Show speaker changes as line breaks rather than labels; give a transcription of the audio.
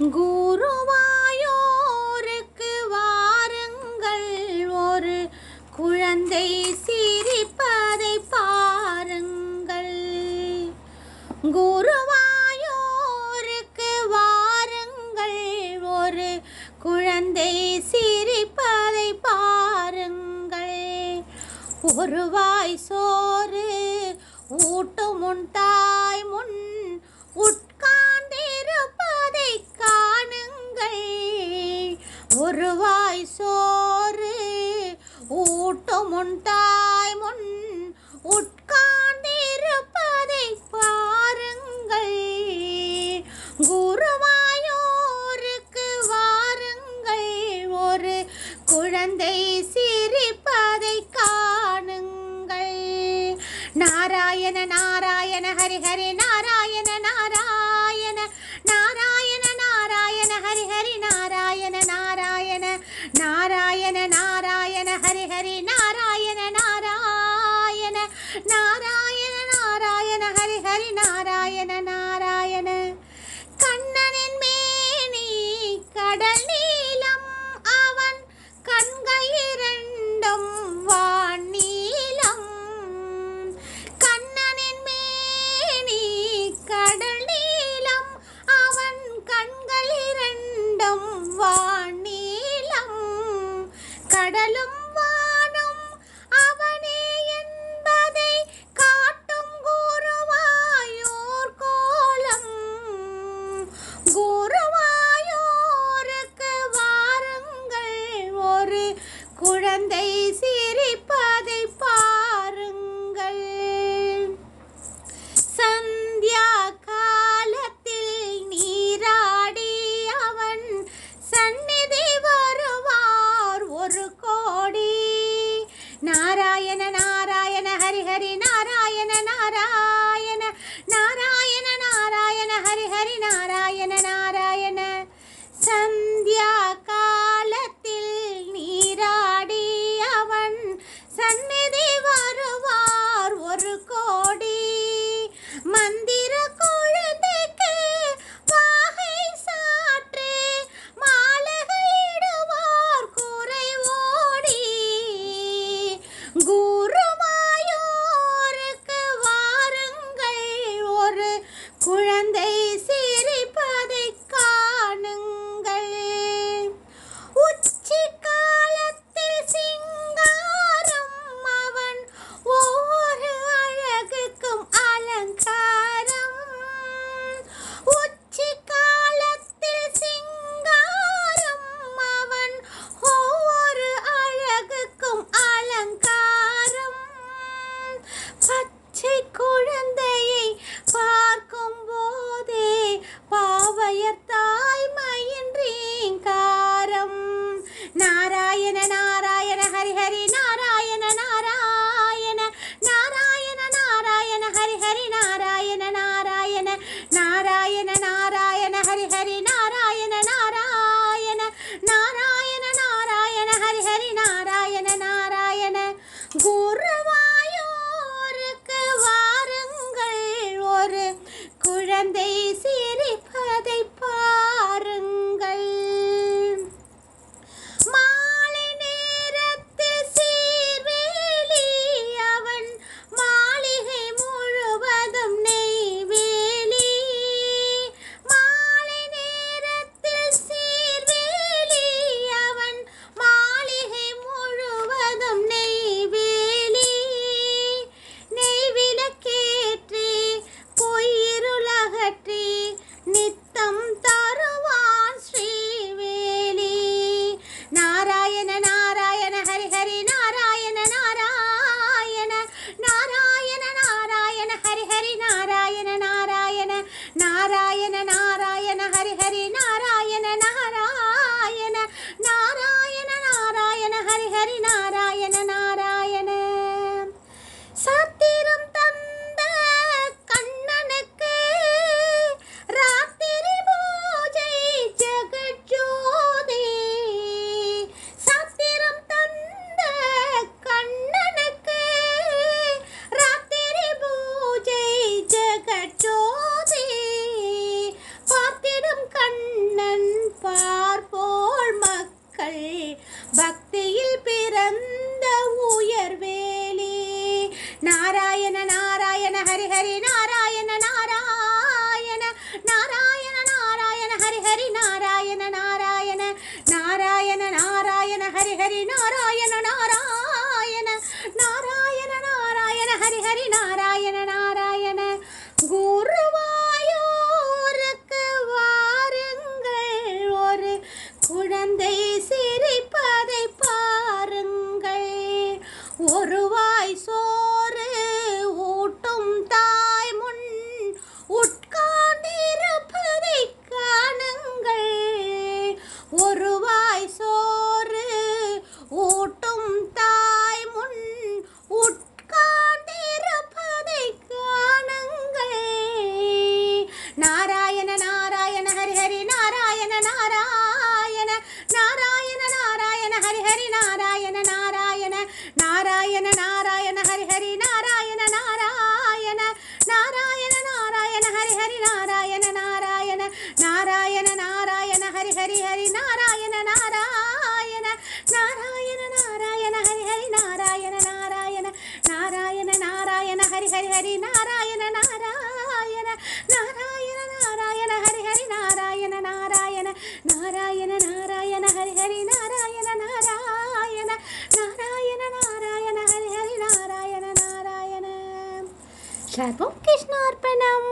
குருவாயோருக்கு வாருங்கள். ஒரு குழந்தை சிரிப்பதை பாருங்கள். குருவாயோருக்கு வாருங்கள். ஒரு குழந்தை சிரிப்பதை பாருங்கள். ஒருவாய் சோறு ஊட்டும் உண்டா முன் உட்கார்ந்திருப்பதை பாருங்கள். குருவாயோருக்கு வாருங்கள். ஒரு குழந்தை சிரிப்பதை காணுங்கள். நாராயண நாராயண ஹரிஹரி நாராயண நாராயண நாராயண நாராயண ஹரிஹரி நாராயண நாராயண நாராயண நாராயண நாராயண நாராயண ஹரி ஹரி நாராயண நாராயண நாராயண நாராயண ஹரி ஹரி நாராயண நாராயண. சந்தியா Gura! நாராயண நாராயண ஹரிஹர. நாராயண நாராயண ஹரி ஹரி நாராயண நாராயண நாராயண நாராயண ஹரி ஹரி நாராயண நாராயண நாராயண நாராயண ஹரி ஹரி நாராயண நாராயண நாராயண நாராயண ஹரி ஹரி நாராயண நாராயண குருவாயூருக்கு வாருங்கள் ஒரு குழந்தை ஹரி நாராயண நாராயண நாராயண நாராயண ஹரி ஹரி நாராயண நாராயண நாராயண நாராயண ஹரி ஹரி நாராயண நாராயண நாராயண நாராயண ஹரி ஹரி நாராயண நாராயண. சர்வம் கிருஷ்ணார்ப்பணம்